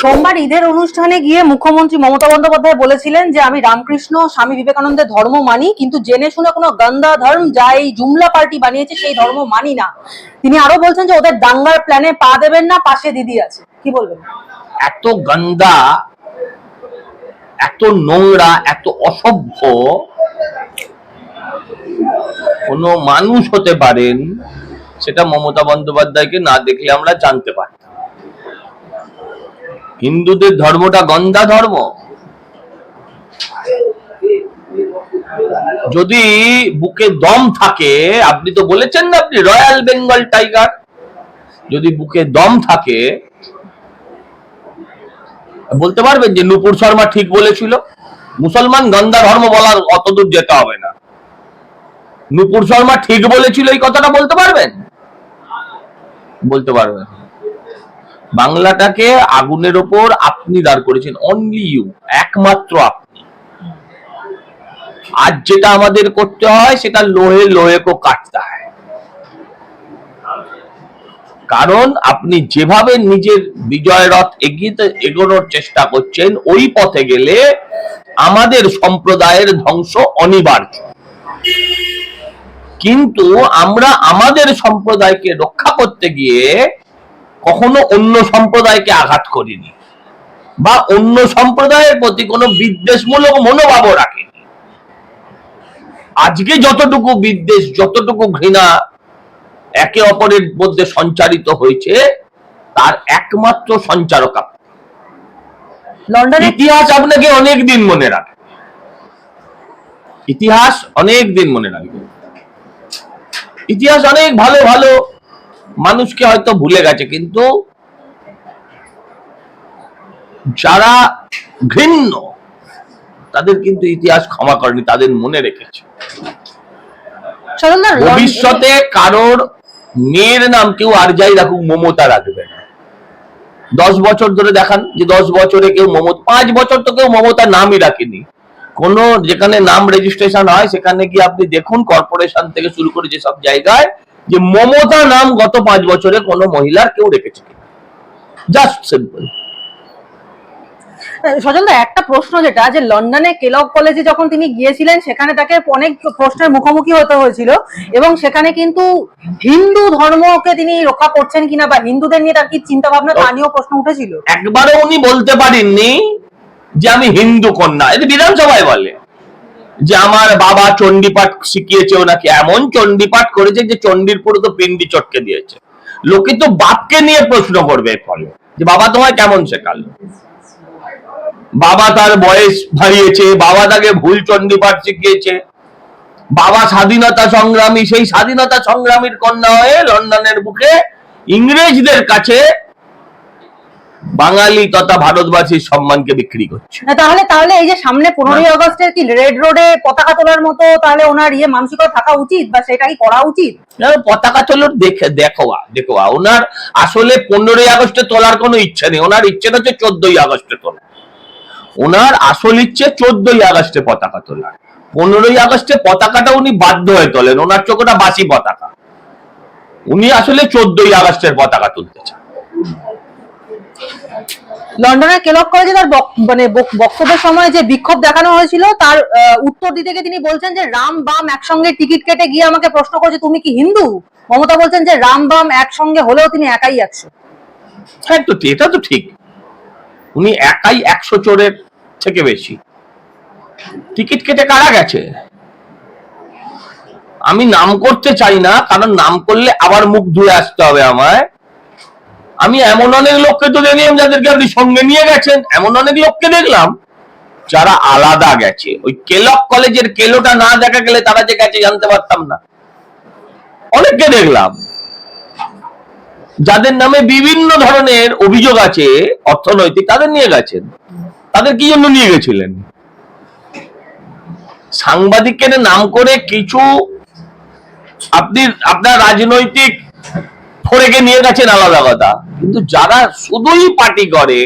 সোমবার ঈদের অনুষ্ঠানে গিয়ে মুখ্যমন্ত্রী মমতা বন্দ্যোপাধ্যায় বলেছিলেন যে, আমি রামকৃষ্ণ, স্বামী বিবেকানন্দের ধর্ম মানি, কিন্তু জেনে শুনে কোনো গন্দা ধর্ম যা এই জুমলা পার্টি বানিয়েছে, সেই ধর্ম মানি না। তিনি আরও বলছেন যে, ওদের দাঙ্গার প্ল্যানে পা দেবেন না, পাশে দিদি আছে। কি বলবেন? এত গন্দা এত নোংরা, এত অসভ্য, কোন মানুষ হতে পারেন, সেটা মমতা বন্দ্যোপাধ্যায়কে না দেখলে আমরা জানতে পারতাম। হিন্দুদের ধর্মটা গন্দা ধর্ম। যদি বুকে দম থাকে, আপনি তো বলেছেন না আপনি রয়্যাল বেঙ্গল টাইগার। যদি বুকে দম থাকে, বলতে পারবেন যে নুপুর শর্মা ঠিক বলেছিল। মুসলমান গন্দা ধর্ম বলার অতদূর যেতে হবে না। নুপুর শর্মা ঠিক বলেছিল এই কথাটা বলতে পারবেন? বলতে পারবেন। বাংলাটাকে আগুনের ওপর আপনি দাঁড় করেছেন অনলি ইউ একমাত্র আপনি। আজ যেটা আমাদের করতে হয়, সেটা লোহে লোহে কো কাটতে হয়। কারণ আপনি যেভাবে নিজের বিজয় রথ এগিয়ে এগোনোর চেষ্টা করছেন, ওই পথে গেলে আমাদের সম্প্রদায়ের ধ্বংস অনিবার্য। কিন্তু আমরা আমাদের সম্প্রদায়কে রক্ষা করতে গিয়ে কখনো অন্য সম্প্রদায়কে আঘাত করিনি বা অন্য সম্প্রদায়ের প্রতি কোনো বিদ্বেষমূলক মনোভাবও রাখিনি। আজকে যতটুকু বিদ্বেষ যতটুকু ঘৃণা একে অপরের মধ্যে সঞ্চারিত হয়েছে তার একমাত্র সঞ্চারক আপনি। লন্ডনে ইতিহাস আপনাকে অনেক দিন মনে রাখে ইতিহাস অনেক দিন মনে রাখবে। ইতিহাস অনেক ভালো ভালো। মানুষকে হয়তো ভুলে গেছে কিন্তু যারা ঘৃণ্য তাদের কিন্তু ইতিহাস ক্ষমা করেনি তাদের মনে রেখেছে। ভবিষ্যতে কারোর মেয়ের নাম কেউ আর যাই রাখুক মমতা রাখবে না। দশ বছর ধরে দেখান যে দশ বছরে কেউ মমতা পাঁচ বছর তো কেউ মমতা নামই রাখেনি। কোন যেখানে নাম রেজিস্ট্রেশন হয় সেখানে গিয়ে আপনি দেখুন কর্পোরেশন থেকে শুরু করে যেসব জায়গায় যে মমতা নাম গত পাঁচ বছরে কোনো মহিলার কেউ রেখেছে জাস্ট সিম্পল সজলদা একটা প্রশ্ন যেটা যে লন্ডনে কেলক কলেজে যখন তিনি গিয়েছিলেন সেখানে তাকে অনেক প্রশ্নের মুখোমুখি হতে হয়েছিল এবং সেখানে কিন্তু হিন্দু ধর্মকে তিনি রক্ষা করছেন কিনা বা হিন্দুদের নিয়ে তার কি চিন্তা ভাবনা তা নিয়েও প্রশ্ন উঠেছিল? একবারও উনি বলতে পারেননি যে আমি হিন্দু কন্যা। এটা বিধানসভায় বলে। যে আমার বাবা চণ্ডীপাঠ শিখিয়েছে ওনাকে, এমন চণ্ডীপাঠ করেছে যে চণ্ডীর তো পিন্ডি চটকে দিয়েছে। লোকে তো বাপকে নিয়ে প্রশ্ন করবে ফলে, যে বাবা তোমায় কেমন শেখালো? বাবা তার বয়স বাড়িয়েছে, বাবা তাকে ভুল চণ্ডীপাঠ শিখিয়েছে, বাবা স্বাধীনতা সংগ্রামী, সেই স্বাধীনতা সংগ্রামীর কন্যা হয়ে লন্ডনের বুকে ইংরেজদের কাছে বাঙালি তথা ভারতবাসীর সম্মানকে বিক্রি করছে। তাহলে তাহলে এই যে সামনে পনেরোই আগস্টের কি রেড রোডে পতাকা তোলার মতো তাহলে ওনার ইয়ে মানসিকতা থাকা উচিত বা সেটাই করা উচিত? পতাকা তোলার দেখে দেখো দেখো ওনার আসলে পনেরোই আগস্টে তোলার কোনো ইচ্ছে নেই। ওনার ইচ্ছেটা হচ্ছে চোদ্দই আগস্টে তোলা। ওনার আসল ইচ্ছে চোদ্দই আগস্টে পতাকা তোলার পনেরোই আগস্টে পতাকাটা উনি বাধ্য হয়ে তোলেন। ওনার চোখটা বাসি পতাকা। উনি আসলে চোদ্দই আগস্টের পতাকা তুলতে চান। লন্ডনের কেলক কলেজে তার মানে বক্তব্যের সময় যে বিক্ষোভ দেখানো হয়েছিল, তার উত্তর দিতে গিয়ে তিনি বলছেন যে, রাম বাম একসঙ্গে টিকিট কেটে গিয়ে আমাকে প্রশ্ন করছে, তুমি কি হিন্দু? মমতা বলছেন যে, রাম বাম একসঙ্গে হলেও তিনি একাই একশো। হ্যাঁ তো এটা তো ঠিক। উনি একাই একশো চোরের থেকে বেশি। টিকিট কেটে কারা গেছে? আমি নাম করতে চাই না, কারণ নাম করলে আবার মুখ ধুয়ে আসতে হবে আমায়। আমি এমন অনেক লোককে তো দেখলাম যাদেরকে আপনি সঙ্গে নিয়ে গেছেন, এমন অনেক লোককে দেখলাম যারা আলাদা গেছে। ওই কেলক কলেজের কেলোটা না দেখা গেলে তারা যে গেছে জানতে পারতাম না। অনেককে দেখলাম। যাদের নামে বিভিন্ন ধরনের অভিযোগ আছে, অর্থনৈতিক, তাদের নিয়ে গেছেন। তাদের কি জন্য নিয়ে গেছিলেন? সাংবাদিকের নাম করে কিছু আপনি আপনার রাজনৈতিক ফোরেকে নিয়ে গেছেন আলাদা কথা। কিন্তু যারা শুধুই পার্টি করে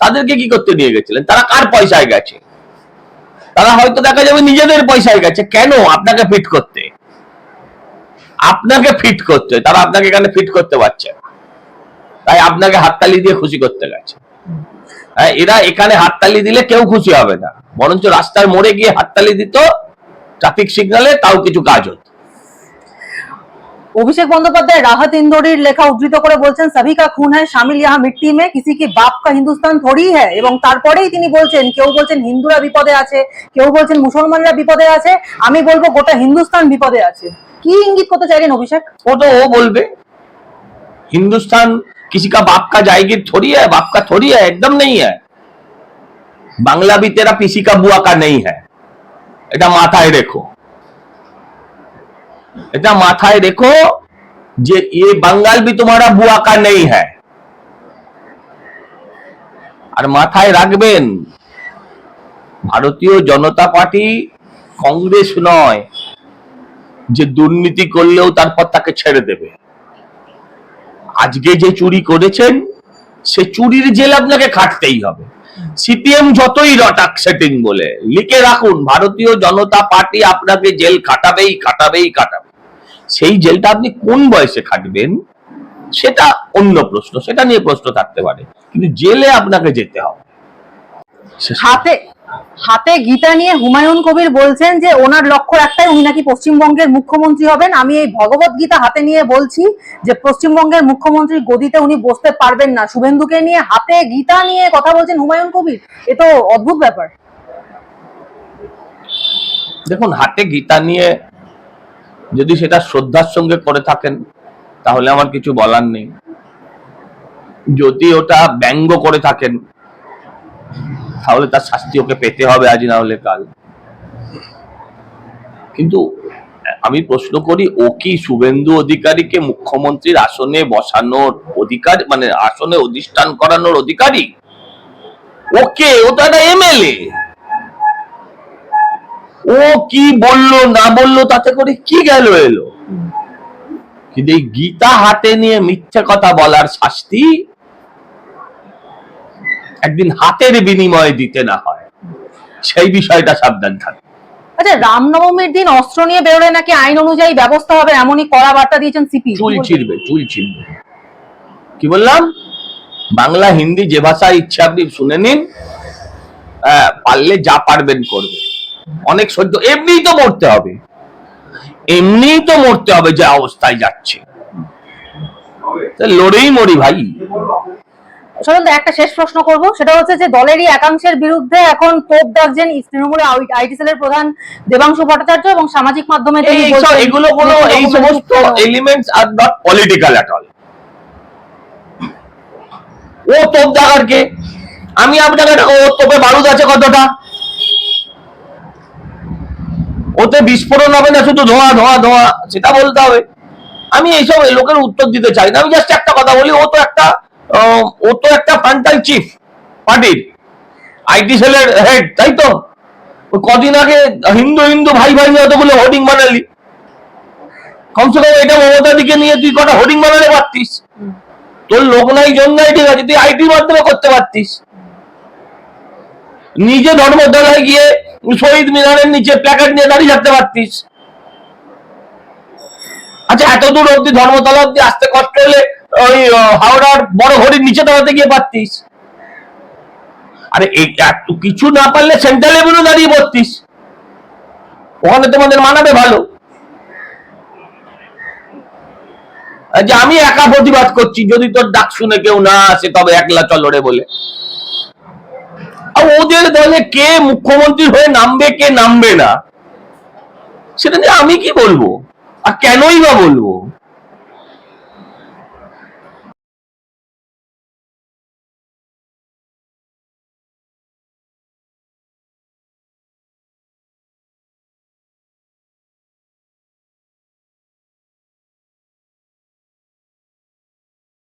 তাদেরকে কি করতে নিয়ে গেছিলেন? তারা কার পয়সায় গেছে? তারা হয়তো দেখা যাবে নিজেদের পয়সায় গেছে। কেন আপনাকে ফিট করতে? আপনাকে ফিট করতে তারা আপনাকে এখানে ফিট করতে পারছে তাই আপনাকে হাততালি দিয়ে খুশি করতে গেছে। হ্যাঁ, এরা এখানে হাততালি দিলে কেউ খুশি হবে না। বরঞ্চ রাস্তার মোড়ে গিয়ে হাততালি দিত ট্রাফিক সিগনালে তাও কিছু কাজ হতো। অভিষেক বন্দ্যোপাধ্যায় রাহাত ইন্দোরির লেখা উদ্ধৃত করে বলছেন সভি কা খুন হ্যায় শামিল ইহা মিট্টি মে কিসি কি বাপ কা হিন্দুস্তান থোড়ি হ্যায় এবং তারপরেই তিনি বলছেন কেউ বলছেন হিন্দুরা বিপদে আছে কেউ বলছেন মুসলমানরা বিপদে আছে আমি বলবো গোটা হিন্দুস্তান বিপদে আছে কি ইঙ্গিত করতে চাইলেন অভিষেক वो तो वो বলবে हिंदुस्तान किसी का बाप का जाएगी थोड़ी है बाप का थोड़ी है एकदम नहीं है बांग्ला भी तेरा किसी का बुआ का नहीं है এটা মাথায় রেখো এটা মাথায় রেখো যে ये बंगाल भी तुम्हारा बुआ का नहीं है আর মাথায় রাখবেন ভারতীয় জনতা পার্টি কংগ্রেস নয় যে দুর্নীতি করলেও তারপর তাকে ছেড়ে দেবে আজকে যে চুরি করেছেন সে চুরির জেল আপনাকে খাটতেই হবে সিপিএম যতই রটাক সেটিং বলে, লিখে রাখুন, ভারতীয় জনতা পার্টি আপনাকে জেল খাটাবেই খাটাবেই, খাটাবে। সেই জেলটা আপনি কোন বয়সে খাটবেন? সেটা অন্য প্রশ্ন, সেটা নিয়ে প্রশ্ন থাকতে পারে। কিন্তু জেলে আপনাকে যেতে হবে। সাথে হাতে গীতা নিয়ে হুমায়ুন কবির বলছেন যে, ওনার লক্ষ্য একটাই, উনি নাকি পশ্চিমবঙ্গের মুখ্যমন্ত্রী হবেন। আমি এই ভগবত গীতা হাতে নিয়ে বলছি যে, পশ্চিমবঙ্গের মুখ্যমন্ত্রী গদিতে উনি বসতে পারবেন না। শুভেন্দুকে নিয়ে হাতে গীতা নিয়ে কথা বলছেন হুমায়ুন কবির? এ তো অদ্ভুত ব্যাপার। দেখুন, হাতে গীতা নিয়ে যদি সেটা শ্রদ্ধার সঙ্গে করে থাকেন, তাহলে আমার কিছু বলার নেই। যদি ওটা ব্যঙ্গ করে থাকেন তাহলে তার শাস্তি ওকে পেতে হবে আজ না হলে কাল। কিন্তু আমি প্রশ্ন করি, ও কি শুভেন্দু অধিকারীকে মুখ্যমন্ত্রীর আসনে বসানোর অধিকার মানে আসনে অধিষ্ঠান করানোর অধিকারী? ওকে, ও তো একটা এমএলএ। ও কি বলল, না বলল, তাতে করে কি গেল এলো? কিন্তু এই গীতা হাতে নিয়ে মিথ্যে কথা বলার শাস্তি একদিন হাতের বিনিময়ে দিতে না হয়। সেই বিষয়টা সাবধান থাকে। আচ্ছা রামনবমীর দিন অস্ত্র নিয়ে বেরোলে নাকি আইন অনুযায়ী ব্যবস্থা হবে? এমনই কড়া বার্তা দিয়েছেন সিপি চুল ছিড়বে চুল ছিড়বে। কি বললাম? বাংলা হিন্দি যে ভাষা ইচ্ছা আপনি শুনে নিন। হ্যাঁ, পারলে যা পারবেন করবে। অনেক সহ্য এমনিই তো মরতে হবে। এমনিই তো মরতে হবে যে অবস্থায় যাচ্ছে। লড়েই মরি ভাই। সাধারণত একটা শেষ প্রশ্ন করব। সেটা হচ্ছে যে দলেরই একাংশের বিরুদ্ধে এখন তোপ ডাকছেন তৃণমূলের আইটি সেলের প্রধান দেবাংশু ভট্টাচার্য এবং সামাজিক মাধ্যমে এগুলো কোনো এই সমস্ত elements are not political at all ও তোপ দেখার কে? আমি আপনাকে ও তোপে বারুদ আছে কতটা? ওতে বিস্ফোরণ হবে না শুধু ধোঁয়া ধোঁয়া ধোঁয়া সেটা বলতে হবে। আমি এইসব লোকের উত্তর দিতে চাই না আমি জাস্ট একটা কথা বলি ও তো একটা ও তো একটা ফ্রন্টাল চিফ পার্টির আইটি সেলের হেড তাই তো? কদিন আগে হিন্দু হিন্দু ভাই ভাই নিয়ে অতগুলো হোর্ডিং বানালি। কমসে কম এটা মমতা দিকে নিয়ে তুই কটা হোর্ডিং বানাতে পারতিস। তোর লোক নাই, জন নাই, ঠিক আছে, তুই আইটির মাধ্যমে করতে পারতিস। নিজে ধর্মতলায় গিয়ে শহীদ মিনারের নিচে প্ল্যাকার্ড নিয়ে দাঁড়িয়ে থাকতে পারতিস। আচ্ছা এত দূর অব্দি ধর্মতলা অব্দি আসতে কষ্ট হলে ওই হাওড়ার বড় ঘড়ির নিচে দাঁড়াতে গিয়ে পারতিস আরে এত কিছু না পারলে সেন্ট্রাল লেভেলে দাঁড়িয়ে পড়তিস ওখানে তোমাদের মানাবে ভালো। যে আমি একা প্রতিবাদ করছি, যদি তোর ডাক শুনে কেউ না আসে, তবে একলা চলো রে বলে। ওদের দলে কে মুখ্যমন্ত্রী হয়ে নামবে, কে নামবে না, সেটা নিয়ে আমি কি বলব? আর কেনই বা বলব?